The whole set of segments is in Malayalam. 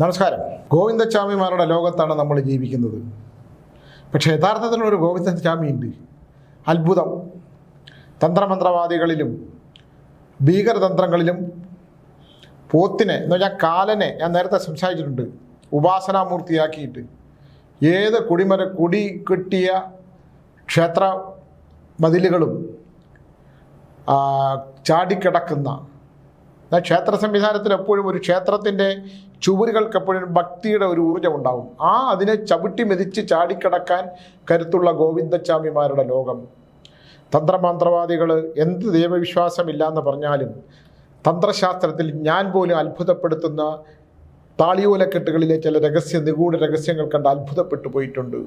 നമസ്കാരം. ഗോവിന്ദസ്വാമിമാരുടെ ലോകത്താണ് നമ്മൾ ജീവിക്കുന്നത്. പക്ഷേ യഥാർത്ഥത്തിലൊരു ഗോവിന്ദസ്വാമിയുണ്ട് അത്ഭുതം. തന്ത്രമന്ത്രവാദികളിലും ഭീകരതന്ത്രങ്ങളിലും പോത്തിനെ എന്ന് പറഞ്ഞാൽ കാലനെ ഞാൻ നേരത്തെ സംസാരിച്ചിട്ടുണ്ട്. ഉപാസനാമൂർത്തിയാക്കിയിട്ട്. ഏത് കുടിമര കുടി കിട്ടിയ ക്ഷേത്ര മതിലുകളും ചാടിക്കിടക്കുന്ന ക്ഷേത്ര സംവിധാനത്തിൽ എപ്പോഴും ഒരു ക്ഷേത്രത്തിന്റെ ചുവരുകൾക്ക് എപ്പോഴും ഭക്തിയുടെ ഒരു ഊർജം ഉണ്ടാവും. ആ അതിനെ ചവിട്ടി മെതിച്ച് ചാടിക്കടക്കാൻ കരുത്തുള്ള ഗോവിന്ദസ്വാമിമാരുടെ ലോകം. തന്ത്രമന്ത്രവാദികൾ എന്ത് ദൈവവിശ്വാസമില്ലാന്ന് പറഞ്ഞാലും തന്ത്രശാസ്ത്രത്തിൽ ഞാൻ പോലും അത്ഭുതപ്പെടുത്തുന്ന താളിയോലക്കെട്ടുകളിലെ ചില രഹസ്യ നിഗൂഢ രഹസ്യങ്ങൾ കണ്ട് അത്ഭുതപ്പെട്ടു പോയിട്ടുണ്ട്.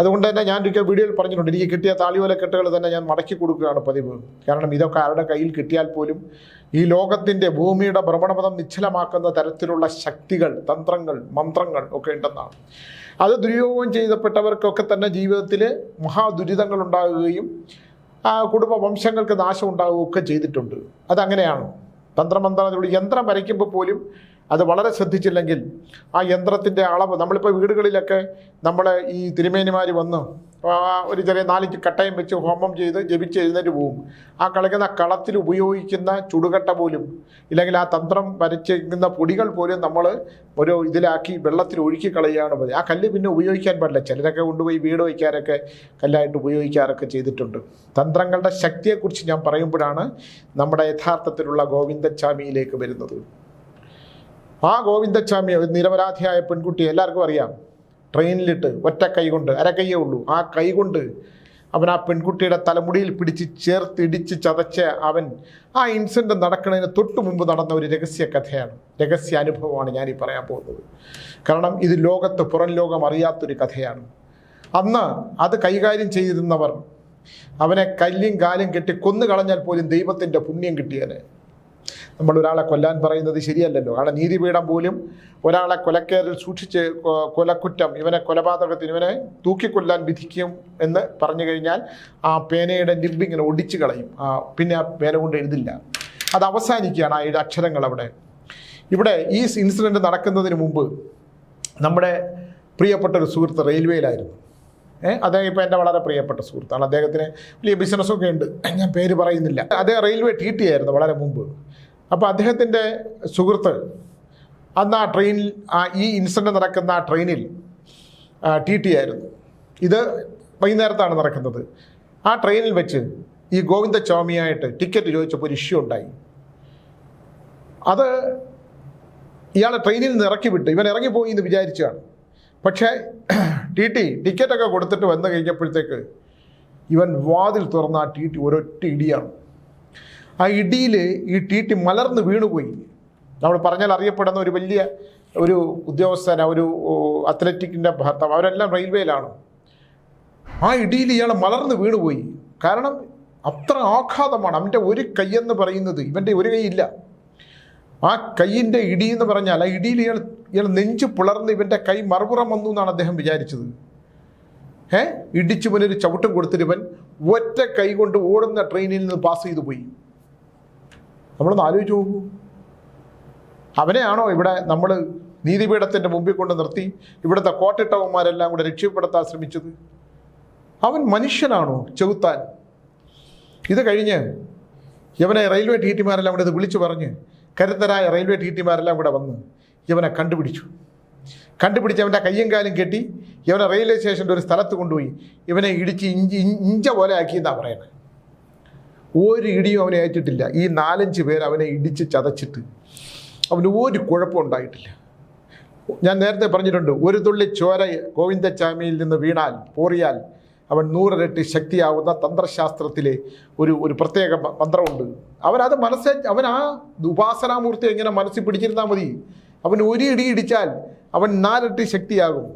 അതുകൊണ്ട് തന്നെ ഞാൻ ഒരിക്കൽ വീഡിയോയിൽ പറഞ്ഞിട്ടുണ്ട് എനിക്ക് കിട്ടിയ താളിയോലക്കെട്ടുകൾ തന്നെ ഞാൻ മടക്കി കൊടുക്കുകയാണ് പതിവ്. കാരണം ഇതൊക്കെ ആരുടെ കയ്യിൽ കിട്ടിയാൽ പോലും ഈ ലോകത്തിന്റെ ഭൂമിയുടെ ഭ്രമണപഥം നിശ്ചലമാക്കുന്ന തരത്തിലുള്ള ശക്തികൾ തന്ത്രങ്ങൾ മന്ത്രങ്ങൾ ഒക്കെ ഉണ്ടെന്നാണ്. അത് ദുര്യോഗം ചെയ്തപ്പെട്ടവർക്കൊക്കെ തന്നെ ജീവിതത്തിൽ മഹാദുരിതങ്ങൾ ഉണ്ടാകുകയും കുടുംബ വംശങ്ങൾക്ക് നാശം ഉണ്ടാവുകയൊക്കെ ചെയ്തിട്ടുണ്ട്. അതങ്ങനെയാണ്. തന്ത്രമന്ത്രം യന്ത്രം വരയ്ക്കുമ്പോൾ പോലും അത് വളരെ ശ്രദ്ധിച്ചില്ലെങ്കിൽ ആ യന്ത്രത്തിന്റെ അളവ് നമ്മളിപ്പോൾ വീടുകളിലൊക്കെ നമ്മൾ ഈ തിരുമേനിമാർ വന്ന് ഒരു ചെറിയ നാല് കട്ടയും വെച്ച് ഹോമം ചെയ്ത് ജപിച്ച് എഴുന്നേറ്റ് പോവും. ആ കളിക്കുന്ന കളത്തിൽ ഉപയോഗിക്കുന്ന ചുടുകട്ട പോലും ഇല്ലെങ്കിൽ ആ തന്ത്രം വരച്ചിരിക്കുന്ന പൊടികൾ പോലും നമ്മൾ ഒരു ഇതിലാക്കി വെള്ളത്തിൽ ഒഴുക്കി കളയുകയാണ് പതിവ്. ആ കല്ല് പിന്നെ ഉപയോഗിക്കാൻ പാടില്ല. ചിലരൊക്കെ കൊണ്ടുപോയി വീട് വയ്ക്കാനൊക്കെ കല്ലായിട്ട് ഉപയോഗിക്കാറൊക്കെ ചെയ്തിട്ടുണ്ട്. തന്ത്രങ്ങളുടെ ശക്തിയെക്കുറിച്ച് ഞാൻ പറയുമ്പോഴാണ് നമ്മുടെ യഥാർത്ഥത്തിലുള്ള ഗോവിന്ദസ്വാമിയിലേക്ക് വരുന്നത്. ആ ഗോവിന്ദസ്വാമി നിരപരാധിയായ പെൺകുട്ടി എല്ലാവർക്കും അറിയാം. ട്രെയിനിലിട്ട് ഒറ്റ കൈ കൊണ്ട് അരക്കൈയേ ഉള്ളൂ. ആ കൈ കൊണ്ട് അവൻ ആ പെൺകുട്ടിയുടെ തലമുടിയിൽ പിടിച്ച് ചേർത്തിടിച്ച് ചതച്ച് അവൻ ആ ഇൻസിഡന്റ് നടക്കുന്നതിന് തൊട്ട് മുമ്പ് നടന്ന ഒരു രഹസ്യ കഥയാണ്. രഹസ്യ അനുഭവമാണ് ഞാനീ പറയാൻ പോകുന്നത്. കാരണം ഇത് ലോകത്ത് പുറം ലോകം അറിയാത്തൊരു കഥയാണ്. അന്ന് അത് കൈകാര്യം ചെയ്തിരുന്നവർ അവനെ കല്ലും കാലും കെട്ടി കൊന്നു കളഞ്ഞാൽ പോലും ദൈവത്തിന്റെ പുണ്യം കിട്ടിയേനെ. നമ്മൾ ഒരാളെ കൊല്ലാൻ പറയുന്നത് ശരിയല്ലല്ലോ. കാരണം നീതിപീഠം പോലും ഒരാളെ കൊലക്കേറിൽ സൂക്ഷിച്ച് കൊലക്കുറ്റം ഇവനെ കൊലപാതകത്തിന് ഇവനെ തൂക്കിക്കൊല്ലാൻ വിധിക്കും എന്ന് പറഞ്ഞു കഴിഞ്ഞാൽ ആ പേനയുടെ നിബ് ഇങ്ങനെ ഒടിച്ചു കളയും. ആ, പിന്നെ ആ പേന കൊണ്ട് എഴുതില്ല. അത് അവസാനിക്കുകയാണ് ആ അക്ഷരങ്ങൾ അവിടെ. ഇവിടെ ഈ ഇൻസിഡന്റ് നടക്കുന്നതിന് മുമ്പ് നമ്മുടെ പ്രിയപ്പെട്ട ഒരു സുഹൃത്ത് റെയിൽവേയിലായിരുന്നു. ഏഹ് അദ്ദേഹം ഇപ്പോൾ എന്റെ വളരെ പ്രിയപ്പെട്ട സുഹൃത്താണ്. അദ്ദേഹത്തിന് വലിയ ബിസിനസ്സൊക്കെ ഉണ്ട്. ഞാൻ പേര് പറയുന്നില്ല. അദ്ദേഹം റെയിൽവേ ടി ടി ആയിരുന്നു വളരെ മുമ്പ്. അപ്പോൾ അദ്ദേഹത്തിന്റെ സുഹൃത്ത് അന്ന് ആ ട്രെയിനിൽ ഈ ഇൻസിഡന്റ് നടക്കുന്ന ആ ട്രെയിനിൽ ടി ടി ആയിരുന്നു. ഇത് വൈകുന്നേരത്താണ് നടക്കുന്നത്. ആ ട്രെയിനിൽ വെച്ച് ഈ ഗോവിന്ദ സ്വാമിയായിട്ട് ടിക്കറ്റ് ചോദിച്ചപ്പോൾ ഒരു ഇഷ്യൂ ഉണ്ടായി. അത് ഇയാളെ ട്രെയിനിൽ നിന്ന് ഇറക്കി വിട്ട് ഇവൻ ഇറങ്ങിപ്പോയി എന്ന് വിചാരിച്ചതാണ്. പക്ഷേ ടി ടി ടിക്കറ്റൊക്കെ കൊടുത്തിട്ട് വന്നു കഴിഞ്ഞപ്പോഴത്തേക്ക് ഇവൻ വാതിൽ തുറന്ന ആ ടി ടി ഒരൊറ്റ ഇടിയാണ്. ആ ഇടിയിൽ ഈ ടി ടി മലർന്ന് വീണുപോയി. നമ്മൾ പറഞ്ഞാൽ അറിയപ്പെടുന്ന ഒരു വലിയ ഒരു ഉദ്യോഗസ്ഥന ഒരു അത്ലറ്റിക്കിന്റെ ഭർത്താവ്. അവരെല്ലാം റെയിൽവേയിലാണ്. ആ ഇടിയിൽ ഇയാൾ മലർന്ന് വീണുപോയി. കാരണം അത്ര ആഘാതമാണ്. അവന്റെ ഒരു കൈയെന്ന് പറയുന്നത് ഇവന്റെ ഒരു കൈയില്ല. ആ കൈയിന്റെ ഇടി എന്ന് പറഞ്ഞാൽ ആ ഇടിയിൽ ഇയാൾ ഇയാൾ നെഞ്ചു പിളർന്ന് ഇവന്റെ കൈ മറുപുറം വന്നു എന്നാണ് അദ്ദേഹം വിചാരിച്ചത്. ഏ? ഇടിച്ചു മുന്നൊരു ചവിട്ടും ഇവൻ ഒറ്റ കൈ കൊണ്ട് ഓടുന്ന ട്രെയിനിൽ നിന്ന് പാസ് ചെയ്തു പോയി. നമ്മളൊന്ന് ആലോചിച്ച് നോക്കൂ. അവനെയാണോ ഇവിടെ നമ്മൾ നീതിപീഠത്തിന്റെ മുമ്പിൽ കൊണ്ട് നിർത്തി ഇവിടുത്തെ കോട്ടിട്ടവന്മാരെല്ലാം കൂടെ രക്ഷപ്പെടുത്താൻ ശ്രമിച്ചത്? അവൻ മനുഷ്യനാണോ ചെകുത്താൻ? ഇത് കഴിഞ്ഞ് ഇവനെ റെയിൽവേ ടി ടിമാരെല്ലാം കൂടെ ഇത് വിളിച്ചു പറഞ്ഞ് കരുത്തരായ റെയിൽവേ ടി ടിമാരെല്ലാം കൂടെ വന്ന് ഇവനെ കണ്ടുപിടിച്ചു. കണ്ടുപിടിച്ച് അവന്റെ കയ്യും കാലും കെട്ടി ഇവനെ റെയിൽവേ സ്റ്റേഷന്റെ ഒരു സ്ഥലത്ത് കൊണ്ടുപോയി. ഇവനെ ഇടിച്ച് ഇഞ്ചി ഇഞ്ച പോലെ ആക്കി എന്നാണ് പറയുന്നത് ഒരു ഇടിയും അവനെ അയച്ചിട്ടില്ല ഈ നാലഞ്ച് പേർ അവനെ ഇടിച്ച് ചതച്ചിട്ട് അവന് ഒരു കുഴപ്പം ഉണ്ടായിട്ടില്ല. ഞാൻ നേരത്തെ പറഞ്ഞിട്ടുണ്ട് ഒരു തുള്ളി ചോര ഗോവിന്ദച്ചാമിയിൽ നിന്ന് വീണാൽ പോറിയാൽ അവൻ നൂറിരട്ടി ശക്തിയാവുന്ന തന്ത്രശാസ്ത്രത്തിലെ ഒരു ഒരു പ്രത്യേക മന്ത്രമുണ്ട്. അവനത് മനസ്സെ അവൻ ആ ഉപാസനാമൂർത്തി എങ്ങനെ മനസ്സിൽ പിടിച്ചിരുന്നാൽ മതി? അവൻ ഒരു ഇടി ഇടിച്ചാൽ അവൻ നാലിരട്ടി ശക്തിയാകും.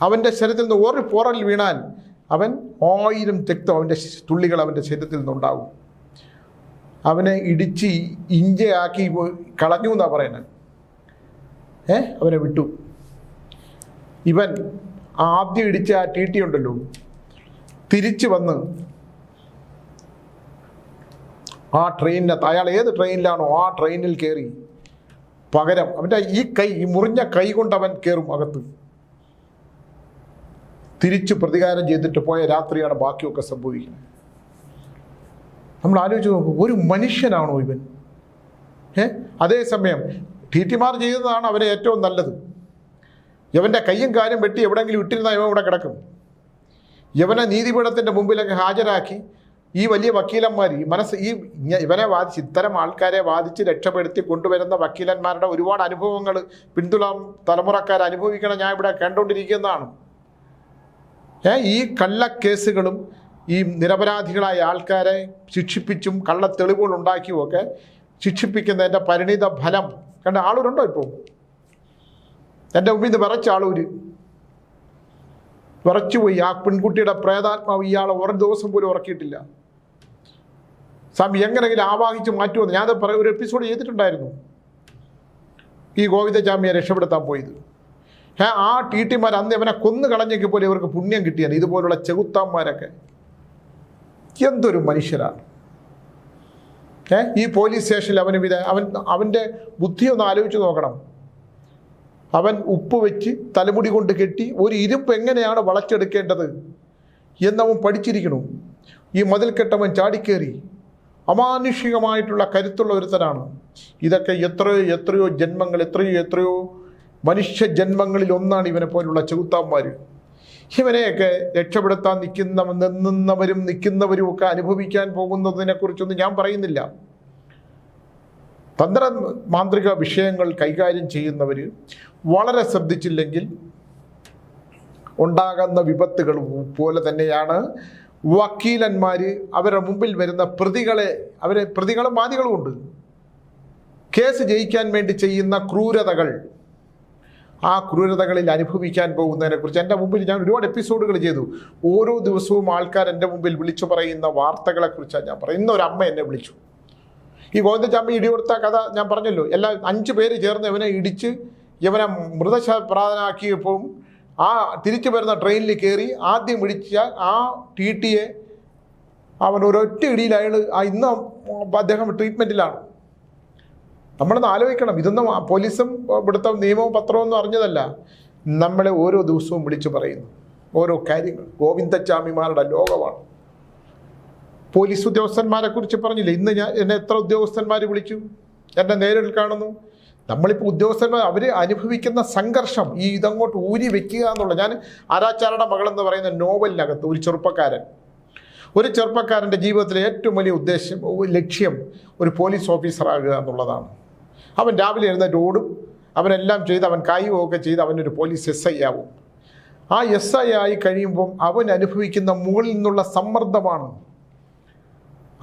അവന്റെ ശരീരത്തിൽ നിന്ന് ഒരു പോറൽ വീണാൽ അവൻ ആയിരം രക്തം അവന്റെ തുള്ളികൾ അവന്റെ ശരീരത്തിൽ നിന്നുണ്ടാകും. അവനെ ഇടിച്ച് ഇഞ്ചയാക്കി കളഞ്ഞു എന്നാണ് പറയുന്നത്. ഏ? അവനെ വിട്ടു. ഇവൻ ആദ്യം ഇടിച്ച ആ ടി ടി ഉണ്ടല്ലോ. തിരിച്ചു വന്ന് ആ ട്രെയിനിനകത്ത് അയാൾ ഏത് ട്രെയിനിലാണോ ആ ട്രെയിനിൽ കയറി. പകരം അവന്റെ ഈ കൈ ഈ മുറിഞ്ഞ കൈ കൊണ്ട് അവൻ കയറും അകത്ത്. തിരിച്ച് പ്രതികാരം ചെയ്തിട്ട് പോയ രാത്രിയാണ് ബാക്കിയൊക്കെ സംഭവിക്കുന്നത്. നമ്മൾ ആലോചിച്ച് നോക്കും ഒരു മനുഷ്യനാണോ ഇവൻ? ഏ? അതേസമയം ടി ടിമാർ ചെയ്തതാണ് അവരെ ഏറ്റവും നല്ലത്. ഇവന്റെ കയ്യും കാലും വെട്ടി എവിടെയെങ്കിലും ഇട്ടിരുന്നാൽ ഇവൻ ഇവിടെ കിടക്കും. ഇവനെ നീതിപീഠത്തിന്റെ മുമ്പിലൊക്കെ ഹാജരാക്കി. ഈ വലിയ വക്കീലന്മാർ ഈ മനസ്സ് ഈ ഇവനെ വാദിച്ച് ഇത്തരം ആൾക്കാരെ വാദിച്ച് രക്ഷപ്പെടുത്തി കൊണ്ടുവരുന്ന വക്കീലന്മാരുടെ ഒരുപാട് അനുഭവങ്ങൾ പിന്തുണ തലമുറക്കാർ അനുഭവിക്കണം ഞാൻ ഇവിടെ കണ്ടുകൊണ്ടിരിക്കുന്നതാണ്. ഈ കള്ളക്കേസുകളും ഈ നിരപരാധികളായ ആൾക്കാരെ ശിക്ഷിപ്പിച്ചും കള്ള തെളിവുകൾ ഉണ്ടാക്കിയുമൊക്കെ ശിക്ഷിപ്പിക്കുന്നതിന്റെ പരിണിത ഫലം കണ്ട ആളൂരുണ്ടോ ഇപ്പോൾ? എന്റെ മുമ്പിൽ നിന്ന് വിറച്ച ആളൂര്. വിറച്ചുപോയി ആ പെൺകുട്ടിയുടെ പ്രേതാത്മാവ് ഇയാളെ ഒരു ദിവസം പോലും ഉറക്കിയിട്ടില്ല. സ്വാമി എങ്ങനെയെങ്കിലും ആവാഹിച്ച് മാറ്റുമെന്ന് ഞാനത് പറ ഒരു എപ്പിസോഡ് ചെയ്തിട്ടുണ്ടായിരുന്നു. ഈ ഗോവിന്ദചാമിയെ രക്ഷപ്പെടുത്താൻ പോയത്. ആ ടി ടിമാർ അന്ന് ഇവനെ കൊന്നു കളഞ്ഞെങ്കിൽ പോലും ഇവർക്ക് പുണ്യം കിട്ടിയാണ് ഇതുപോലുള്ള ചെകുത്താന്മാരൊക്കെ. എന്തൊരു മനുഷ്യരാണ് ഏ ഈ പോലീസ് സ്റ്റേഷനിൽ അവന് വിധ അവൻ അവന്റെ ബുദ്ധി ഒന്ന് ആലോചിച്ച് നോക്കണം. അവൻ ഉപ്പ് വെച്ച് തലമുടി കൊണ്ട് കെട്ടി ഒരു ഇരുപ്പ് എങ്ങനെയാണ് വളച്ചെടുക്കേണ്ടത് എന്നവൻ പഠിച്ചിരിക്കണു ഈ മതിൽ കെട്ടവൻ ചാടിക്കേറി. അമാനുഷികമായിട്ടുള്ള കരുത്തുള്ള ഒരുത്തനാണ്. ഇതൊക്കെ എത്രയോ എത്രയോ ജന്മങ്ങൾ എത്രയോ എത്രയോ മനുഷ്യ ജന്മങ്ങളിൽ ഒന്നാണ് ഇവനെ പോലുള്ള ചെകുത്താന്മാർ. ഇവനെയൊക്കെ രക്ഷപ്പെടുത്താൻ നിൽക്കുന്ന നിന്നുന്നവരും നിൽക്കുന്നവരും ഒക്കെ അനുഭവിക്കാൻ പോകുന്നതിനെക്കുറിച്ചൊന്നും ഞാൻ പറയുന്നില്ല. തന്ത്ര മാന്ത്രിക വിഷയങ്ങൾ കൈകാര്യം ചെയ്യുന്നവർ വളരെ ശ്രദ്ധിച്ചില്ലെങ്കിൽ ഉണ്ടാകുന്ന വിപത്തുകൾ പോലെ തന്നെയാണ് വക്കീലന്മാർ അവരുടെ മുമ്പിൽ വരുന്ന പ്രതികളെ അവരെ പ്രതികളും വാദികളും ഉണ്ട് കേസ് ജയിക്കാൻ വേണ്ടി ചെയ്യുന്ന ക്രൂരതകൾ. ആ ക്രൂരതകളിൽ അനുഭവിക്കാൻ പോകുന്നതിനെക്കുറിച്ച് എന്റെ മുമ്പിൽ ഞാൻ ഒരുപാട് എപ്പിസോഡുകൾ ചെയ്തു. ഓരോ ദിവസവും ആൾക്കാർ എന്റെ മുമ്പിൽ വിളിച്ചു പറയുന്ന വാർത്തകളെക്കുറിച്ചാണ് ഞാൻ പറയുന്നത്. ഇന്ന് ഒരു അമ്മ എന്നെ വിളിച്ചു. ഈ ഗോവിന്ദചാമി ഇടികൊടുത്ത കഥ ഞാൻ പറഞ്ഞല്ലോ. എല്ലാ അഞ്ച് പേര് ചേർന്ന് ഇവനെ ഇടിച്ച് ഇവനെ മൃതശപ്രാതനാക്കിയപ്പോൾ ആ തിരിച്ചു വരുന്ന ട്രെയിനിൽ കയറി ആദ്യം ഇടിച്ച ആ ടി ടിയെ അവൻ ഒരൊറ്റ ഇടിയിൽ അയാൾ ആ ഇന്ന് അദ്ദേഹം ട്രീറ്റ്മെന്റിലാണ് നമ്മളൊന്ന് ആലോചിക്കണം. ഇതൊന്നും പോലീസും ഇവിടുത്തെ നിയമവും പത്രവും ഒന്നും അറിഞ്ഞതല്ല. നമ്മളെ ഓരോ ദിവസവും വിളിച്ചു പറയുന്നു. ഓരോ കാര്യങ്ങൾ. ഗോവിന്ദച്ചാമിമാരുടെ ലോകമാണ്. പോലീസ് ഉദ്യോഗസ്ഥന്മാരെ കുറിച്ച് പറഞ്ഞില്ലേ? ഇന്ന് ഞാൻ എന്നെ എത്ര ഉദ്യോഗസ്ഥന്മാർ വിളിച്ചു? എന്നെ നേരിൽ കാണുന്നു. നമ്മളിപ്പോൾ ഉദ്യോഗസ്ഥന്മാർ അവർ അനുഭവിക്കുന്ന സംഘർഷം ഈ ഇതങ്ങോട്ട് ഊരി വെക്കുക എന്നുള്ള ഞാൻ ആരാച്ചാരുടെ മകളെന്ന് പറയുന്ന നോവലിനകത്ത് ഒരു ചെറുപ്പക്കാരൻ. ഒരു ചെറുപ്പക്കാരന്റെ ജീവിതത്തിലെ ഏറ്റവും വലിയ ഉദ്ദേശം ലക്ഷ്യം ഒരു പോലീസ് ഓഫീസറാകുക എന്നുള്ളതാണ്. അവൻ രാവിലെ എഴുന്നേറ്റ് ഓടും. അവനെല്ലാം ചെയ്ത് അവൻ കായുകയൊക്കെ ചെയ്ത് അവനൊരു പോലീസ് എസ് ഐ ആവും. ആ എസ് ഐ ആയി കഴിയുമ്പം അവൻ അനുഭവിക്കുന്ന മുകളിൽ നിന്നുള്ള സമ്മർദ്ദമാണ്.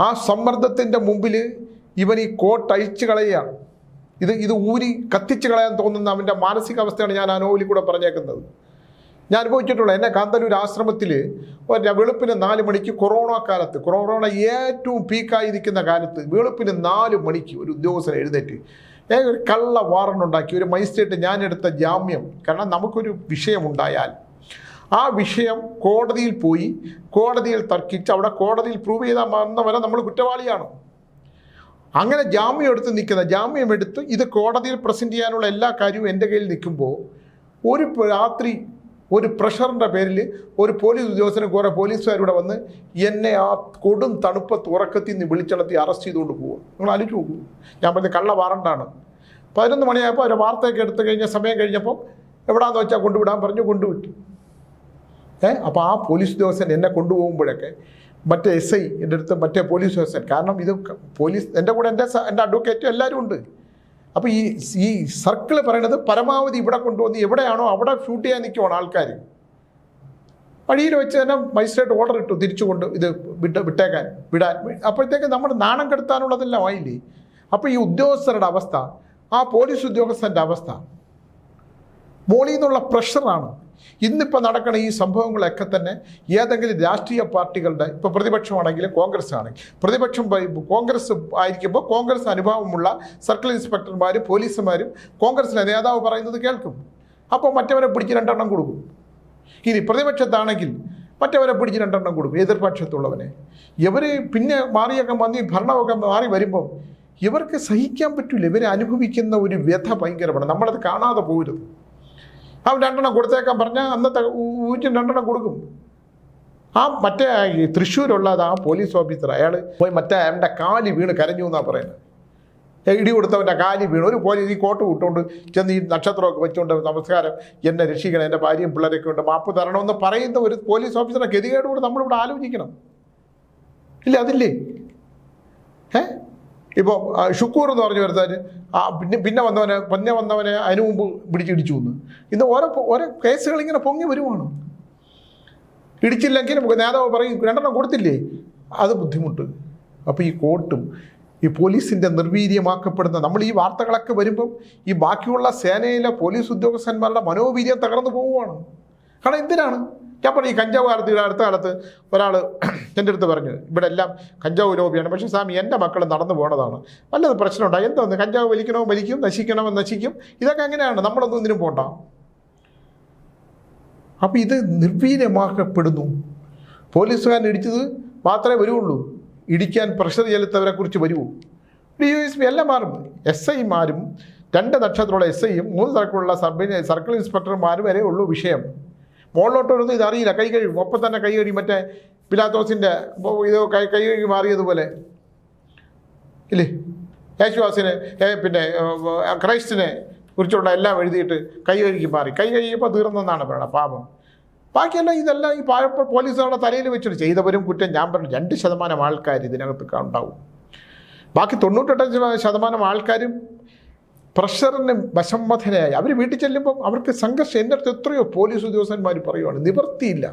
ആ സമ്മർദ്ദത്തിന്റെ മുമ്പിൽ ഇവൻ ഈ കോട്ട് അഴിച്ചു കളയുകയാണ്. ഇത് ഇത് ഊരി കത്തിച്ചു കളയാൻ തോന്നുന്ന അവന്റെ മാനസികാവസ്ഥയാണ് ഞാൻ ആ കൂടെ പറഞ്ഞേക്കുന്നത്. ഞാൻ അനുഭവിച്ചിട്ടുള്ള എന്നെ കാന്തല്ലൂർ ആശ്രമത്തിൽ വെളുപ്പിന് നാല് മണിക്ക് കൊറോണ കാലത്ത് കൊറോണ ഏറ്റവും പീക്കായിരിക്കുന്ന കാലത്ത് വെളുപ്പിന് നാല് മണിക്ക് ഒരു ഉദ്യോഗസ്ഥൻ എഴുന്നേറ്റ് ഞാൻ ഒരു കള്ള വാറണ്ട് ഉണ്ടാക്കി ഒരു മജിസ്ട്രേറ്റ് ഞാനെടുത്ത ജാമ്യം. കാരണം നമുക്കൊരു വിഷയമുണ്ടായാൽ ആ വിഷയം കോടതിയിൽ പോയി കോടതിയിൽ തർക്കിച്ച് അവിടെ കോടതിയിൽ പ്രൂവ് ചെയ്താൽ വന്നവരെ നമ്മൾ കുറ്റവാളിയാണ്. അങ്ങനെ ജാമ്യം എടുത്ത് നിൽക്കുന്ന ജാമ്യം എടുത്ത് ഇത് കോടതിയിൽ പ്രസന്റ് ചെയ്യാനുള്ള എല്ലാ കാര്യവും എന്റെ കയ്യിൽ നിൽക്കുമ്പോൾ ഒരു രാത്രി ഒരു പ്രഷറിന്റെ പേരിൽ ഒരു പോലീസ് ഉദ്യോഗസ്ഥന് കുറേ പോലീസുകാരിവിടെ വന്ന് എന്നെ ആ കൊടും തണുപ്പത്ത് ഉറക്കത്തിൽ നിന്ന് വിളിച്ചെടുത്തി അറസ്റ്റ് ചെയ്തുകൊണ്ട് പോകും നിങ്ങൾ ആലോചിച്ച് നോക്കൂ. ഞാൻ പറഞ്ഞ കള്ള വാറണ്ടാണ്. പതിനൊന്ന് മണിയായപ്പോൾ അവരെ വാർത്തയൊക്കെ എടുത്തു കഴിഞ്ഞ സമയം കഴിഞ്ഞപ്പോൾ എവിടാന്ന് വെച്ചാൽ കൊണ്ടുവിടാൻ പറഞ്ഞു കൊണ്ടുവിട്ടു. ഏ? അപ്പോൾ ആ പോലീസ് ഉദ്യോഗസ്ഥൻ എന്നെ കൊണ്ടുപോകുമ്പോഴൊക്കെ മറ്റേ എസ് ഐ എന്റെ അടുത്ത് മറ്റേ പോലീസ് ഉദ്യോഗസ്ഥൻ. കാരണം ഇത് പോലീസ് എന്റെ കൂടെ എന്റെ എന്റെ അഡ്വക്കേറ്റും എല്ലാവരും ഉണ്ട്. അപ്പോൾ ഈ ഈ സർക്കിൾ പറയണത് പരമാവധി ഇവിടെ കൊണ്ടുവന്ന് എവിടെയാണോ അവിടെ ഷൂട്ട് ചെയ്യാൻ നിൽക്കുവാണ് ആൾക്കാർ വഴിയിൽ വെച്ച് തന്നെ മജിസ്ട്രേറ്റ് ഓർഡർ ഇട്ടു തിരിച്ചു കൊണ്ട് ഇത് വിട്ട് വിട്ടേക്കാൻ വിടാൻ. അപ്പോഴത്തേക്ക് നമ്മൾ നാണം കെടുത്താനുള്ളതെല്ലാം ആയില്ലേ? അപ്പോൾ ഈ ഉദ്യോഗസ്ഥരുടെ അവസ്ഥ ആ പോലീസ് ഉദ്യോഗസ്ഥന്റെ അവസ്ഥ മോളിൽ നിന്നുള്ള പ്രഷറാണ് ഇന്നിപ്പോൾ നടക്കുന്ന ഈ സംഭവങ്ങളൊക്കെ തന്നെ ഏതെങ്കിലും രാഷ്ട്രീയ പാർട്ടികളുടെ ഇപ്പോൾ പ്രതിപക്ഷമാണെങ്കിലും കോൺഗ്രസ് ആണെങ്കിൽ പ്രതിപക്ഷം കോൺഗ്രസ് ആയിരിക്കുമ്പോൾ കോൺഗ്രസ് അനുഭവമുള്ള സർക്കിൾ ഇൻസ്പെക്ടർമാരും പോലീസുമാരും കോൺഗ്രസിലെ നേതാവ് പറയുന്നത് കേൾക്കും. അപ്പോൾ മറ്റവരെ പിടിച്ച് രണ്ടെണ്ണം കൊടുക്കും. ഇനി പ്രതിപക്ഷത്താണെങ്കിൽ മറ്റവരെ പിടിച്ച് രണ്ടെണ്ണം കൊടുക്കും എതിർപക്ഷത്തുള്ളവനെ. ഇവർ പിന്നെ മാറിയൊക്കെ വന്ന് ഭരണമൊക്കെ മാറി വരുമ്പം ഇവർക്ക് സഹിക്കാൻ പറ്റില്ല ഇവരെ അനുഭവിക്കുന്ന ഒരു വ്യഥ ഭയങ്കരമാണ്. നമ്മളത് കാണാതെ പോരുത് അവൻ രണ്ടെണ്ണം കൊടുത്തേക്കാൻ പറഞ്ഞാൽ അന്നത്തെ ഊറ്റും രണ്ടെണ്ണം കൊടുക്കും. ആ മറ്റേ തൃശ്ശൂരുള്ളത് ആ പോലീസ് ഓഫീസർ അയാൾ പോയി മറ്റേ അവന്റെ കാലി വീണ് കരഞ്ഞു എന്നാണ് പറയുന്നത്. ഇടി കൊടുത്തവന്റെ കാലി വീണ്. ഒരു പോലീസ് ഈ കോട്ട് വിട്ടുകൊണ്ട് ചെന്ന് ഈ നക്ഷത്രമൊക്കെ വെച്ചുകൊണ്ട് നമസ്കാരം. എന്നെ രക്ഷിക്കണം എന്റെ ഭാര്യയും പിള്ളേരൊക്കെ ഉണ്ട് മാപ്പ് തരണമെന്ന് പറയുന്ന ഒരു പോലീസ് ഓഫീസറെ ഗതികേടുകൂടെ നമ്മളിവിടെ ആലോചിക്കണം. ഇല്ല അതില്ലേ? ഏ? ഇപ്പോൾ ഷുക്കൂർ എന്ന് പറഞ്ഞു വരുത്താൻ ആ പിന്നെ പിന്നെ വന്നവനെ പിന്നെ വന്നവനെ അതിനു മുമ്പ് പിടിച്ചിടിച്ചു എന്ന്. ഇന്ന് ഓരോ ഓരോ കേസുകൾ ഇങ്ങനെ പൊങ്ങി വരുവാണ്. ഇടിച്ചില്ലെങ്കിൽ നേതാവ് പറയും രണ്ടെണ്ണം കൊടുത്തില്ലേ? അത് ബുദ്ധിമുട്ട്. അപ്പോൾ ഈ കോർട്ടും ഈ പോലീസിന്റെ നിർവീര്യമാക്കപ്പെടുന്ന നമ്മൾ ഈ വാർത്തകളൊക്കെ വരുമ്പം ഈ ബാക്കിയുള്ള സേനയിലെ പോലീസ് ഉദ്യോഗസ്ഥന്മാരുടെ മനോവീര്യം തകർന്നു പോവുകയാണ്. കാരണം എന്തിനാണ്? ഞാൻ പറഞ്ഞു ഈ കഞ്ചാവ് കാലത്ത് അടുത്ത കാലത്ത് ഒരാൾ എന്റെ അടുത്ത് പറഞ്ഞു ഇവിടെ എല്ലാം കഞ്ചാവ് ലോബിയാണ്. പക്ഷേ സ്വാമി എന്റെ മക്കൾ നടന്നു പോണതാണ്. വല്ലത് പ്രശ്നമുണ്ടോ? എന്തോന്ന് കഞ്ചാവ് വലിക്കണോ വലിക്കും നശിക്കണോ നശിക്കും? ഇതൊക്കെ എങ്ങനെയാണ്? നമ്മളൊന്നും ഇതിനും പോണ്ട. അപ്പോൾ ഇത് നിർവീര്യമാക്കപ്പെടുന്നു. പോലീസുകാരൻ ഇടിച്ചത് മാത്രമേ വരുള്ളൂ ഇടിക്കാൻ പ്രഷർ ചെലുത്തവരെ കുറിച്ച് വരുമോ ഡി യു എസ് പി എല്ലാം മാറും. എസ് ഐമാരും രണ്ട് നക്ഷത്രമുള്ള എസ് ഐയും മൂന്ന് സർക്കിളുള്ള സബ് സർക്കിൾ ഇൻസ്പെക്ടർമാരും വരെ ഉള്ളൂ വിഷയം. മുകളിലോട്ട് വരുന്നത് ഇതറിയില്ല കൈ കഴിയും ഒപ്പം തന്നെ കൈ കഴിയും മറ്റേ പിലാത്തോസിന്റെ ഇത് കൈ കൈ കഴുകി മാറിയതുപോലെ. ഇല്ലേ? യേശുവാസിനെ പിന്നെ ക്രൈസ്റ്റിനെ കുറിച്ചുള്ള എല്ലാം എഴുതിയിട്ട് കൈ കഴുകി മാറി. കൈ കഴുകിയപ്പോൾ തീർന്നെന്നാണ് പറയണത് പാപം. ബാക്കിയെല്ലാം ഇതെല്ലാം ഈ പാഴ പോലീസുകാരുടെ തലയിൽ വെച്ചിട്ട് ചെയ്തവരും കുറ്റം ഞാൻ പറഞ്ഞു. രണ്ട് ശതമാനം ആൾക്കാർ ഇതിനകത്ത് ഉണ്ടാവും. ബാക്കി തൊണ്ണൂറ്റെട്ട് ശതമാനം ആൾക്കാരും പ്രഷറിന് വശംവധനയായി അവർ വീട്ടിൽ ചെല്ലുമ്പം അവർക്ക് സംഘർഷം. എന്റെ അടുത്ത് എത്രയോ പോലീസ് ഉദ്യോഗസ്ഥന്മാർ പറയുവാണ് നിവർത്തിയില്ല.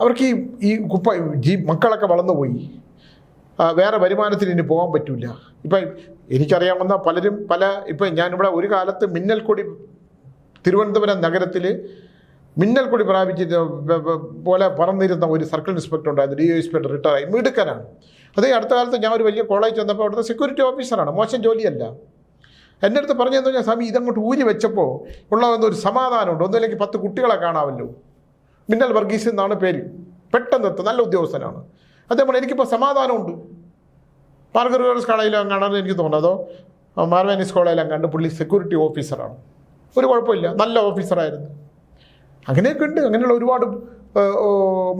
അവർക്ക് ഈ ഈ കുപ്പ ജീ മക്കളൊക്കെ വളർന്നുപോയി വേറെ വരുമാനത്തിന് ഇനി പോകാൻ പറ്റില്ല ഇപ്പം എനിക്കറിയാവുന്ന പലരും പല ഇപ്പം ഞാനിവിടെ ഒരു കാലത്ത് മിന്നൽക്കൊടി തിരുവനന്തപുരം നഗരത്തിൽ മിന്നൽക്കൊടി പ്രാപിച്ചിട്ട് പോലെ പറന്നിരുന്ന ഒരു സർക്കിൾ ഇൻസ്പെക്ടർ ഉണ്ടായിരുന്നു ഡി ഒ ഇൻസ്പെക്ടർ റിട്ടയറായി മിടുക്കനാണ്. അതേ അടുത്ത കാലത്ത് ഞാൻ ഒരു വലിയ കോളേജ് ചെന്നപ്പോൾ അവിടുത്തെ സെക്യൂരിറ്റി ഓഫീസറാണ് മോശം ജോലിയല്ല. എന്റെ അടുത്ത് പറഞ്ഞതെന്ന് പറഞ്ഞാൽ സ്വാമി ഇതങ്ങോട്ട് ഊരി വെച്ചപ്പോൾ ഉള്ള ഒരു സമാധാനമുണ്ട്. ഒന്നുമില്ലെങ്കിൽ പത്ത് കുട്ടികളെ കാണാമല്ലോ. മിന്നൽ വർഗീസ് എന്നാണ് പേര്. പെട്ടെന്ന് എത്തും. നല്ല ഉദ്യോഗസ്ഥനാണ്. അതേപോലെ എനിക്കിപ്പോൾ സമാധാനമുണ്ട്. പാർഗർ ഗേൾസ് കോളേജിലും കാണാൻ എനിക്ക് തോന്നുന്നത് മാർവാനീസ് കോളേജിലും കണ്ട് പുള്ളി സെക്യൂരിറ്റി ഓഫീസറാണ് ഒരു കുഴപ്പമില്ല. നല്ല ഓഫീസറായിരുന്നു അങ്ങനെയൊക്കെ ഉണ്ട്. അങ്ങനെയുള്ള ഒരുപാട്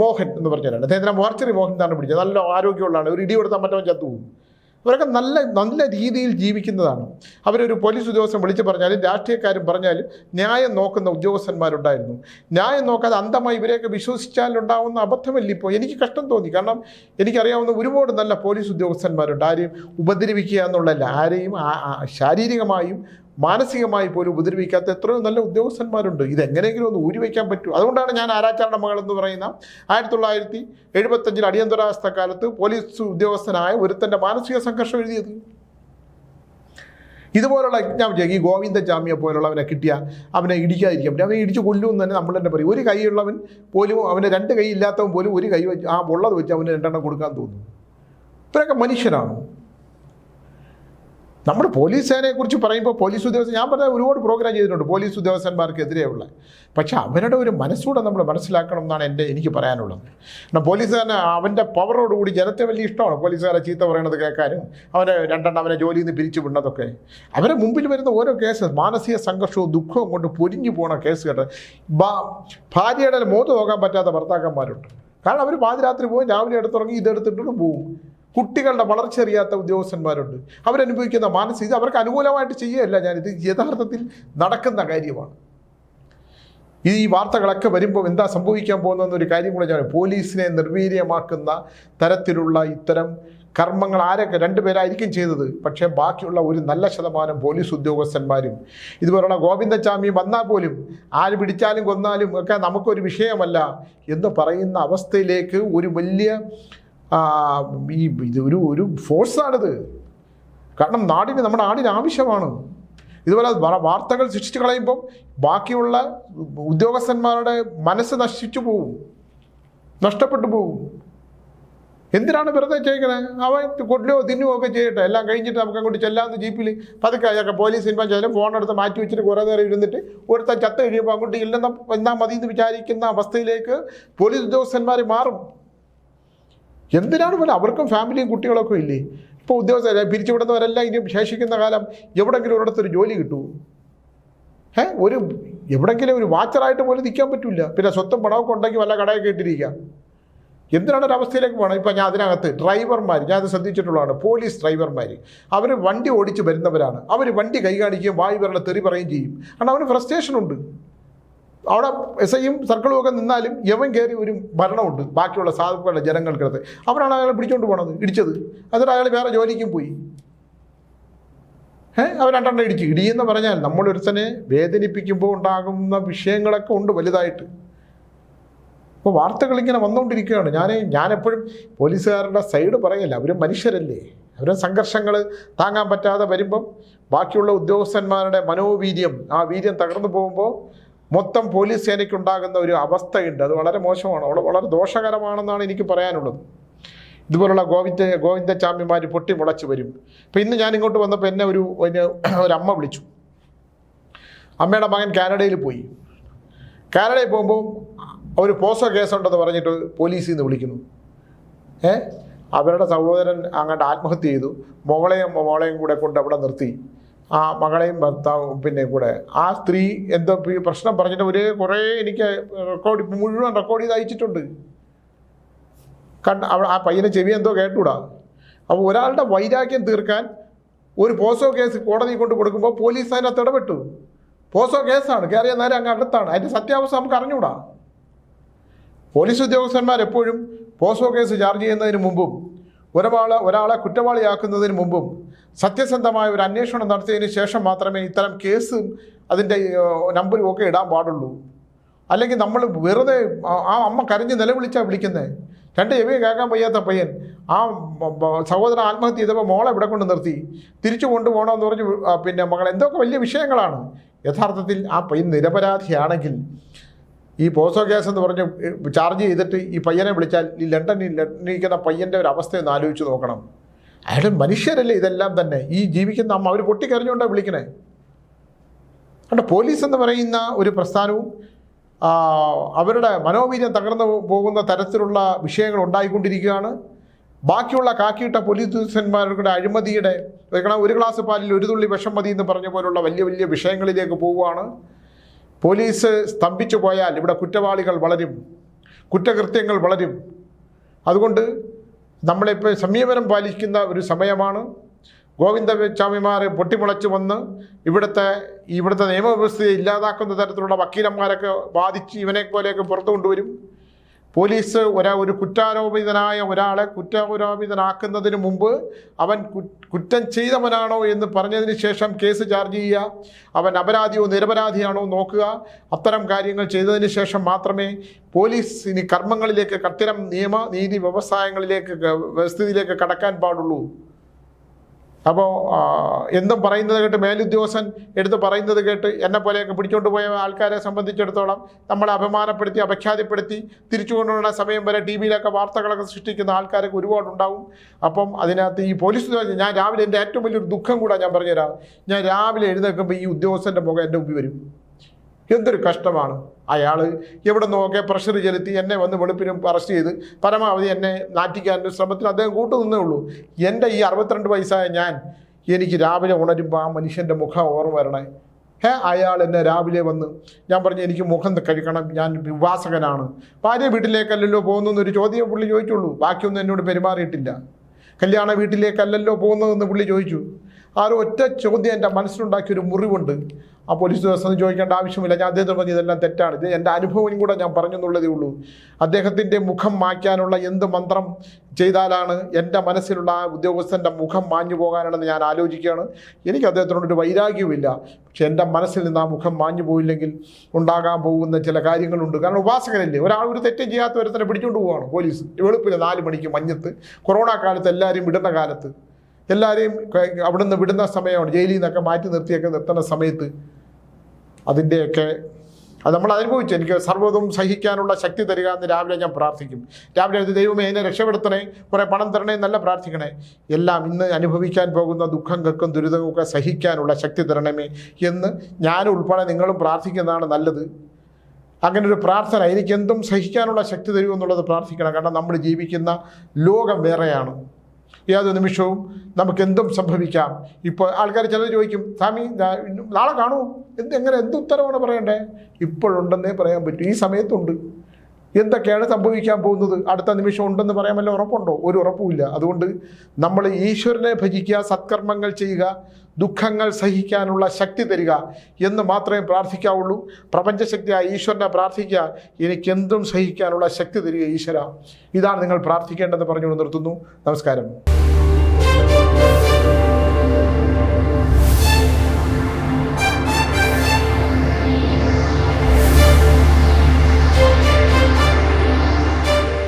മോഹൻ എന്ന് പറഞ്ഞാലാണ് അദ്ദേഹത്തിന് മോർച്ചറി മോഹൻ എന്നാണ് പിടിച്ചത് നല്ല ആരോഗ്യമുള്ളതാണ്. ഒരു ഇടി കൊടുത്താൽ മറ്റവൻ ചത്തുപോകും. അവരൊക്കെ നല്ല നല്ല രീതിയിൽ ജീവിക്കുന്നതാണ്. അവരൊരു പോലീസ് ഉദ്യോഗസ്ഥൻ വിളിച്ച് പറഞ്ഞാലും രാഷ്ട്രീയക്കാരും പറഞ്ഞാലും ന്യായം നോക്കുന്ന ഉദ്യോഗസ്ഥന്മാരുണ്ടായിരുന്നു. ന്യായം നോക്കാതെ അന്ധമായി ഇവരെയൊക്കെ വിശ്വസിച്ചാലുണ്ടാവുന്ന അബദ്ധമല്ല ഇപ്പോൾ എനിക്ക് കഷ്ടം തോന്നി. കാരണം എനിക്കറിയാവുന്ന ഒരുപാട് നല്ല പോലീസ് ഉദ്യോഗസ്ഥന്മാരുണ്ട്. ആരെയും ഉപദ്രവിക്കുക എന്നുള്ളതല്ല ആരെയും ശാരീരികമായും മാനസികമായി പോലും ഉപദ്രവിക്കാത്ത എത്രയോ നല്ല ഉദ്യോഗസ്ഥന്മാരുണ്ട്. ഇതെങ്ങനെയെങ്കിലും ഒന്ന് ഊരി വയ്ക്കാൻ പറ്റും. അതുകൊണ്ടാണ് ഞാൻ ആരാച്ചാരുടെ മകൾ എന്ന് പറയുന്ന ആയിരത്തി തൊള്ളായിരത്തി എഴുപത്തഞ്ചിൽ അടിയന്തരാവസ്ഥ കാലത്ത് പോലീസ് ഉദ്യോഗസ്ഥനായ ഒരുത്തന്റെ മാനസിക സംഘർഷം എഴുതിയത്. ഇതുപോലുള്ള വിചാരിക്കും ഈ ഗോവിന്ദജാമിയെ പോലുള്ളവനെ കിട്ടിയ അവനെ ഇടിക്കാതിരിക്കാൻ പറ്റും. അവനെ ഇടിച്ചു കൊല്ലും തന്നെ നമ്മൾ തന്നെ പറയും. ഒരു കൈയുള്ളവൻ പോലും അവന് രണ്ട് കൈ ഇല്ലാത്തവൻ പോലും ഒരു കൈ വെച്ച് ആ ഉള്ളത് വെച്ച് അവന് രണ്ടെണ്ണം കൊടുക്കാൻ തോന്നും. ഇവരൊക്കെ മനുഷ്യരാണ്? നമ്മുടെ പോലീസ് സേനയെക്കുറിച്ച് പറയുമ്പോൾ പോലീസ് ഉദ്യോഗസ്ഥൻ ഞാൻ പറഞ്ഞ ഒരുപാട് പ്രോഗ്രാം ചെയ്തിട്ടുണ്ട് പോലീസ് ഉദ്യോഗസ്ഥന്മാർക്കെതിരെയുള്ള. പക്ഷെ അവരുടെ ഒരു മനസ്സൂടെ നമ്മൾ മനസ്സിലാക്കണം എന്നാണ് എന്റെ എനിക്ക് പറയാനുള്ളത്. കാരണം പോലീസുകാരനെ അവന്റെ പവറോടുകൂടി ജനത്തെ വലിയ ഇഷ്ടമാണ്. പോലീസുകാരെ ചീത്ത പറയണത് കേൾക്കാനും അവരെ രണ്ടെണ്ണം അവനെ ജോലിയിൽ നിന്ന് പിരിച്ചു വിടുന്നതൊക്കെ. അവരെ മുമ്പിൽ വരുന്ന ഓരോ കേസ് മാനസിക സംഘർഷവും ദുഃഖവും കൊണ്ട് പൊരിഞ്ഞു പോണ കേസ് ഭാര്യയുടെ മോത്ത് നോക്കാൻ പറ്റാത്ത ഭർത്താക്കന്മാരുണ്ട്. കാരണം അവർ പാതിരാത്രി പോകും രാവിലെ എടുത്തുറങ്ങി ഇതെടുത്തിട്ടും പോകും. കുട്ടികളുടെ വളർച്ച അറിയാത്ത ഉദ്യോഗസ്ഥന്മാരുണ്ട്. അവരനുഭവിക്കുന്ന മാനസിക ഇത് അവർക്ക് അനുകൂലമായിട്ട് ചെയ്യുകയല്ല. ഇത് യഥാർത്ഥത്തിൽ നടക്കുന്ന കാര്യമാണ്. ഈ വാർത്തകളൊക്കെ വരുമ്പോൾ എന്താ സംഭവിക്കാൻ പോകുന്നതെന്നൊരു കാര്യം കൂടെ ഞാൻ പോലീസിനെ നിർവീര്യമാക്കുന്ന തരത്തിലുള്ള ഇത്തരം കർമ്മങ്ങൾ ആരൊക്കെ രണ്ടുപേരായിരിക്കും ചെയ്തത്. പക്ഷേ ബാക്കിയുള്ള ഒരു നല്ല ശതമാനം പോലീസ് ഉദ്യോഗസ്ഥന്മാരും. ഇതുപോലുള്ള ഗോവിന്ദച്ചാമി വന്നാൽ പോലും ആര് പിടിച്ചാലും കൊന്നാലും ഒക്കെ നമുക്കൊരു വിഷയമല്ല എന്ന് പറയുന്ന അവസ്ഥയിലേക്ക് ഒരു വലിയ ഈ ഇത് ഒരു ഒരു ഫോഴ്സാണിത്. കാരണം നാടിന് നമ്മുടെ നാടിന് ആവശ്യമാണ്. ഇതുപോലെ വാർത്തകൾ സൃഷ്ടിച്ചു കളയുമ്പം ബാക്കിയുള്ള ഉദ്യോഗസ്ഥന്മാരുടെ മനസ്സ് നശിച്ചു പോവും. നഷ്ടപ്പെട്ടു പോവും. എന്തിനാണ് വെറുതെ ചെയ്യണേ? അവൻ കൊല്ലുകയോ തിന്നുകയോ ഒക്കെ ചെയ്യട്ടെ. എല്ലാം കഴിഞ്ഞിട്ട് നമുക്ക് അങ്ങോട്ട് ചെല്ലാമെന്ന് ജീപ്പിൽ പതുക്കെ അതൊക്കെ പോലീസ് ഇൻഫാൻ ചെയ്താലും ഫോൺ എടുത്ത് മാറ്റി വെച്ചിട്ട് കുറേ നേരം ഇരുന്നിട്ട് ഒരുത്തൻ ചത്ത് കഴിയുമ്പോൾ അങ്ങോട്ട് ഇല്ലെന്ന എന്നാൽ മതി എന്ന് വിചാരിക്കുന്ന അവസ്ഥയിലേക്ക് പോലീസ് ഉദ്യോഗസ്ഥന്മാർ മാറും. എന്തിനാണ് പോലെ അവർക്കും ഫാമിലിയും കുട്ടികളൊക്കെ ഇല്ലേ? ഇപ്പോൾ ഉദ്യോഗസ്ഥരെ പിരിച്ചുവിടുന്നവരെല്ലാം ഇനി ശേഷിക്കുന്ന കാലം എവിടെങ്കിലും ഒരിടത്തൊരു ജോലി കിട്ടുമോ ഏ ഒരു എവിടെങ്കിലും ഒരു വാച്ചറായിട്ട് പോലും നിൽക്കാൻ പറ്റില്ല പിന്നെ സ്വത്തും പണമൊക്കെ ഉണ്ടെങ്കിൽ വല്ല കടയൊക്കെ ഇട്ടിരിക്കുക. എന്തിനാണ് ഒരു അവസ്ഥയിലേക്ക് പോകണം? ഇപ്പം ഞാൻ അതിനകത്ത് ഡ്രൈവർമാർ അത് ശ്രദ്ധിച്ചിട്ടുള്ളതാണ്. പോലീസ് ഡ്രൈവർമാർ അവർ വണ്ടി ഓടിച്ച് വരുന്നവരാണ്. അവർ വണ്ടി കൈ കാണിക്കുകയും വായു തെറി പറയുകയും ചെയ്യും. കാരണം അവന് ഫ്രസ്ട്രേഷൻ ഉണ്ട്. അവിടെ എസ് ഐയും സർക്കിളും ഒക്കെ നിന്നാലും യവൻ കയറി ഒരു ഭരണമുണ്ട്. ബാക്കിയുള്ള സാധുക്കളുടെ ജനങ്ങൾക്കടുത്ത്. അവരാണ് അയാളെ പിടിച്ചോണ്ട് പോണത് ഇടിച്ചത്. എന്നിട്ട് അയാൾ വേറെ ജോലിക്കും പോയി. ഏഹ് അവർ രണ്ടെണ്ണം ഇടിച്ചു. ഇടിയെന്ന് പറഞ്ഞാൽ നമ്മളൊരുത്തനെ വേദനിപ്പിക്കുമ്പോൾ ഉണ്ടാകുന്ന വിഷയങ്ങളൊക്കെ ഉണ്ട് വലുതായിട്ട്. അപ്പോൾ വാർത്തകൾ ഇങ്ങനെ വന്നുകൊണ്ടിരിക്കുകയാണ് ഞാൻ ഞാനെപ്പോഴും പോലീസുകാരുടെ സൈഡ് പറയല്ല. അവരും മനുഷ്യരല്ലേ. അവരും സംഘർഷങ്ങൾ താങ്ങാൻ പറ്റാതെ വരുമ്പം ബാക്കിയുള്ള ഉദ്യോഗസ്ഥന്മാരുടെ മനോവീര്യം ആ വീര്യം തകർന്നു പോകുമ്പോൾ മൊത്തം പോലീസ് സേനയ്ക്കുണ്ടാകുന്ന ഒരു അവസ്ഥയുണ്ട്. അത് വളരെ മോശമാണ്. വളരെ വളരെ ദോഷകരമാണെന്നാണ് എനിക്ക് പറയാനുള്ളത്. ഇതുപോലുള്ള ഗോവിന്ദ ഗോവിന്ദചാമ്യമാർ പൊട്ടി മുളച്ച് വരും. ഇപ്പം ഇന്ന് ഞാൻ ഇങ്ങോട്ട് വന്നപ്പോൾ എന്നെ ഒരു ഒരു അമ്മ വിളിച്ചു. അമ്മയുടെ മകൻ കാനഡയിൽ പോയി. കാനഡയിൽ പോകുമ്പോൾ ഒരു പോസോ കേസുണ്ടെന്ന് പറഞ്ഞിട്ട് പോലീസിൽ നിന്ന് വിളിക്കുന്നു. ഏ? അവരുടെ സഹോദരൻ അങ്ങോട്ട് ആത്മഹത്യ ചെയ്തു. മോളെയും മോളെയും കൂടെ കൊണ്ട് അവിടെ നിർത്തി. ആ മകളെയും ഭർത്താവും പിന്നെ കൂടെ. ആ സ്ത്രീ എന്തോ പ്രശ്നം പറഞ്ഞിട്ട് ഒരേ കുറേ എനിക്ക് റെക്കോർഡ് മുഴുവൻ റെക്കോർഡ് ചെയ്ത് അയച്ചിട്ടുണ്ട്. കണ്ട് അവ ആ പയ്യനെ ചെവി എന്തോ കേട്ടൂടാ. അപ്പോൾ ഒരാളുടെ വൈരാഗ്യം തീർക്കാൻ ഒരു പോസോ കേസ് കോടതി കൊണ്ട് കൊടുക്കുമ്പോൾ പോലീസ് അതിനകത്ത് ഇടപെട്ടു. പോസോ കേസാണ് കയറിയ നേരം അങ്ങ് അകത്താണ്. അതിന്റെ സത്യാവസ്ഥ നമുക്ക് അറിഞ്ഞൂടാ. പോലീസ് ഉദ്യോഗസ്ഥന്മാർ എപ്പോഴും പോസോ കേസ് ചാർജ് ചെയ്യുന്നതിന് മുമ്പും ഒരാളെ ഒരാളെ കുറ്റവാളിയാക്കുന്നതിന് മുമ്പും സത്യസന്ധമായ ഒരു അന്വേഷണം നടത്തിയതിന് ശേഷം മാത്രമേ ഇത്തരം കേസും അതിന്റെ നമ്പരും ഒക്കെ ഇടാൻ പാടുള്ളൂ. അല്ലെങ്കിൽ നമ്മൾ വെറുതെ ആ- അമ്മ കരഞ്ഞ് നിലവിളിച്ചാണ് വിളിക്കുന്നത് രണ്ട് ചെവി കേൾക്കാൻ വയ്യാത്ത പയ്യൻ. ആ സഹോദരൻ ആത്മഹത്യ ചെയ്തപ്പോൾ മോളെ ഇവിടെ കൊണ്ട് നിർത്തി. തിരിച്ചു കൊണ്ടുപോകണമെന്ന് പറഞ്ഞ് പിന്നെ മകൾ എന്തൊക്കെ വലിയ വിഷയങ്ങളാണ്. യഥാർത്ഥത്തിൽ ആ പയ്യൻ നിരപരാധിയാണെങ്കിൽ ഈ പോസോ കേസ് എന്ന് പറഞ്ഞ് ചാർജ് ചെയ്തിട്ട് ഈ പയ്യനെ വിളിച്ചാൽ ഈ ലണ്ടനിൽ ലണ്ടനിരിക്കുന്ന പയ്യന്റെ ഒരു അവസ്ഥ ഒന്ന് ആലോചിച്ച് നോക്കണം. അയാൾ മനുഷ്യരല്ലേ ഇതെല്ലാം തന്നെ. ഈ ജീവിക്കുന്ന അമ്മ അവർ പൊട്ടിക്കറിഞ്ഞുകൊണ്ടാണ് വിളിക്കണേ. കണ്ട പോലീസ് എന്ന് പറയുന്ന ഒരു പ്രസ്ഥാനവും അവരുടെ മനോവീര്യം തകർന്നു പോകുന്ന തരത്തിലുള്ള വിഷയങ്ങൾ ഉണ്ടായിക്കൊണ്ടിരിക്കുകയാണ്. ബാക്കിയുള്ള കാക്കിയിട്ട പോലീസ് ഉദ്യോഗസ്ഥന്മാരുടെ അഴിമതിയുടെ ഒരു ഗ്ലാസ് പാലിൽ ഒരു തുള്ളി വിഷം മതി എന്ന് പറഞ്ഞ പോലുള്ള വലിയ വലിയ വിഷയങ്ങളിലേക്ക് പോവുകയാണ്. പോലീസ് സ്തംഭിച്ചു പോയാൽ ഇവിടെ കുറ്റവാളികൾ വളരും. കുറ്റകൃത്യങ്ങൾ വളരും. അതുകൊണ്ട് നമ്മളിപ്പോൾ സംയമനം പാലിക്കുന്ന ഒരു സമയമാണ്. ഗോവിന്ദസ്വാമിമാർ പൊട്ടിമുളച്ച് വന്ന് ഇവിടുത്തെ ഇവിടുത്തെ നിയമവ്യവസ്ഥയെ ഇല്ലാതാക്കുന്ന തരത്തിലുള്ള വക്കീലന്മാരൊക്കെ ബാധിച്ച് ഇവനെ പോലെയൊക്കെ പുറത്തു കൊണ്ടുവരും പോലീസ് ഒരാ ഒരു കുറ്റാരോപിതനായ ഒരാളെ കുറ്റാരോപിതനാക്കുന്നതിന് മുമ്പ് അവൻ കുറ്റം ചെയ്തവനാണോ എന്ന് പറഞ്ഞതിന് ശേഷം കേസ് ചാർജ് ചെയ്യുക. അവൻ അപരാധിയോ നിരപരാധിയാണോ നോക്കുക. അത്തരം കാര്യങ്ങൾ ചെയ്തതിന് ശേഷം മാത്രമേ പോലീസ് ഇനി കർമ്മങ്ങളിലേക്ക് കത്തിരം നിയമ നീതി വ്യവസായങ്ങളിലേക്ക് വ്യവസ്ഥിതിയിലേക്ക് കടക്കാൻ പാടുള്ളൂ. അപ്പോൾ എന്തും പറയുന്നത് കേട്ട് മേലുദ്യോഗസ്ഥൻ എടുത്ത് പറയുന്നത് കേട്ട് എന്നെ പോലെയൊക്കെ പിടിച്ചുകൊണ്ട് പോയ ആൾക്കാരെ സംബന്ധിച്ചിടത്തോളം നമ്മളെ അപമാനപ്പെടുത്തി അപഖ്യാതിപ്പെടുത്തി തിരിച്ചു കൊണ്ടുവരുന്ന സമയം വരെ ടി വിയിലൊക്കെ വാർത്തകളൊക്കെ സൃഷ്ടിക്കുന്ന ആൾക്കാരൊക്കെ ഒരുപാടുണ്ടാവും അപ്പം അതിനകത്ത് ഈ പോലീസ് ഞാൻ രാവിലെ എന്റെ ഏറ്റവും വലിയൊരു ദുഃഖം കൂടാ ഞാൻ പറഞ്ഞുതരാം. ഞാൻ രാവിലെ എഴുന്നേൽക്കുമ്പോൾ ഈ ഉദ്യോഗസ്ഥന്റെ മുഖം എന്റെ മുമ്പിൽ വരും. എന്തൊരു കഷ്ടമാണ്. അയാൾ എവിടെ നോക്കെ പ്രഷർ ചെലുത്തി എന്നെ വന്ന് വെളുപ്പിനും അറസ്റ്റ് ചെയ്ത് പരമാവധി എന്നെ നാറ്റിക്കാന്റെ ശ്രമത്തിൽ അദ്ദേഹം കൂട്ടുനിന്നേ ഉള്ളൂ. എന്റെ ഈ അറുപത്തിരണ്ട് വയസ്സായ ഞാൻ എനിക്ക് രാവിലെ ഉണരുമ്പോൾ ആ മനുഷ്യന്റെ മുഖം ഓർമ്മ വരണേ. ഹേ അയാൾ എന്നെ രാവിലെ വന്ന് ഞാൻ പറഞ്ഞു എനിക്ക് മുഖം കഴിക്കണം ഞാൻ വിവാസകനാണ്. ഭാര്യ വീട്ടിലേക്കല്ലല്ലോ പോകുന്നതെന്നൊരു ചോദ്യം പുള്ളി ചോദിച്ചുള്ളൂ. ബാക്കിയൊന്നും എന്നോട് പെരുമാറിയിട്ടില്ല. കല്യാണ വീട്ടിലേക്കല്ലല്ലോ പോകുന്നതെന്ന് പുള്ളി ചോദിച്ചു. ആ ഒരു ഒറ്റ ചോദ്യം എന്റെ മനസ്സിലുണ്ടാക്കിയ ഒരു മുറിവുണ്ട്. ആ പോലീസ് ഉദ്യോഗസ്ഥന് ചോദിക്കേണ്ട ആവശ്യമില്ല. ഞാൻ അദ്ദേഹത്തിന് പറഞ്ഞു ഇതെല്ലാം തെറ്റാണ്. ഇത് എന്റെ അനുഭവം കൂടെ ഞാൻ പറഞ്ഞെന്നുള്ളതേ ഉള്ളൂ. അദ്ദേഹത്തിന്റെ മുഖം മായ്ക്കാനുള്ള എന്ത് മന്ത്രം ചെയ്താലാണ് എന്റെ മനസ്സിലുള്ള ആ ഉദ്യോഗസ്ഥന്റെ മുഖം മാഞ്ഞു പോകാനാണെന്ന് ഞാൻ ആലോചിക്കുകയാണ്. എനിക്ക് അദ്ദേഹത്തിനോടൊരു വൈരാഗ്യവുമില്ല. പക്ഷെ എന്റെ മനസ്സിൽ നിന്ന് ആ മുഖം മാഞ്ഞു പോയില്ലെങ്കിൽ ഉണ്ടാകാൻ പോകുന്ന ചില കാര്യങ്ങളുണ്ട്. കാരണം ഉപാസകരല്ലേ ഒരാൾ ഒരു തെറ്റും ചെയ്യാത്ത ഒരുത്തനെ പിടിച്ചുകൊണ്ട് പോവുകയാണ് പോലീസ് വെളുപ്പിന് നാല് മണിക്ക് മഞ്ഞത്ത്. കൊറോണ കാലത്ത് എല്ലാവരും വിടുന്ന കാലത്ത്. എല്ലാവരെയും അവിടുന്ന് വിടുന്ന സമയമാണ് ജയിലിൽ നിന്നൊക്കെ മാറ്റി നിർത്തിയൊക്കെ നിർത്തുന്ന സമയത്ത് അതിന്റെയൊക്കെ അത് നമ്മൾ അനുഭവിച്ചു. എനിക്ക് സർവതും സഹിക്കാനുള്ള ശക്തി തരിക എന്ന് രാവിലെ ഞാൻ പ്രാർത്ഥിക്കും. രാവിലെ എഴുതി ദൈവമേ എന്നെ രക്ഷപ്പെടുത്തണേ കുറേ പണം തരണേ നല്ല പ്രാർത്ഥിക്കണേ. എല്ലാം ഇന്ന് അനുഭവിക്കാൻ പോകുന്ന ദുഃഖം കക്കും ദുരിതവും ദുരിതങ്ങൾക്കും സഹിക്കാനുള്ള ശക്തി തരണമേ എന്ന് ഞാൻ ഉൾപ്പെടെ നിങ്ങളും പ്രാർത്ഥിക്കുന്നതാണ് നല്ലത്. അങ്ങനെ ഒരു പ്രാർത്ഥന എനിക്ക് എന്തും സഹിക്കാനുള്ള ശക്തി തരുമെന്നുള്ളത് പ്രാർത്ഥിക്കണം. കാരണം നമ്മൾ ജീവിക്കുന്ന ലോകം വേറെയാണ്. ഏത് നിമിഷവും നമുക്ക് എന്തും സംഭവിക്കാം. ഇപ്പോൾ ആൾക്കാർ ചിലർ ചോദിക്കും സ്വാമി നാളെ കാണൂ എന്ത് എങ്ങനെ എന്ത് ഉത്തരവാണ് പറയണ്ടേ? ഇപ്പോഴുണ്ടെന്നേ പറയാൻ പറ്റൂ. ഈ സമയത്തുണ്ട്. എന്തൊക്കെയാണ് സംഭവിക്കാൻ പോകുന്നത്? അടുത്ത നിമിഷം ഉണ്ടെന്ന് പറയാൻ വല്ല ഉറപ്പുണ്ടോ? ഒരു ഉറപ്പുമില്ല. അതുകൊണ്ട് നമ്മൾ ഈശ്വരനെ ഭജിക്കുക സത്കർമ്മങ്ങൾ ചെയ്യുക ദുഃഖങ്ങൾ സഹിക്കാനുള്ള ശക്തി തരിക എന്ന് മാത്രമേ പ്രാർത്ഥിക്കാവുള്ളൂ. പ്രപഞ്ചശക്തിയായ ഈശ്വരനെ പ്രാർത്ഥിക്കുക എനിക്കെന്തും സഹിക്കാനുള്ള ശക്തി തരിക ഈശ്വര. ഇതാണ് നിങ്ങൾ പ്രാർത്ഥിക്കേണ്ടതെന്ന് പറഞ്ഞുകൊണ്ട് നിർത്തുന്നു. നമസ്കാരം.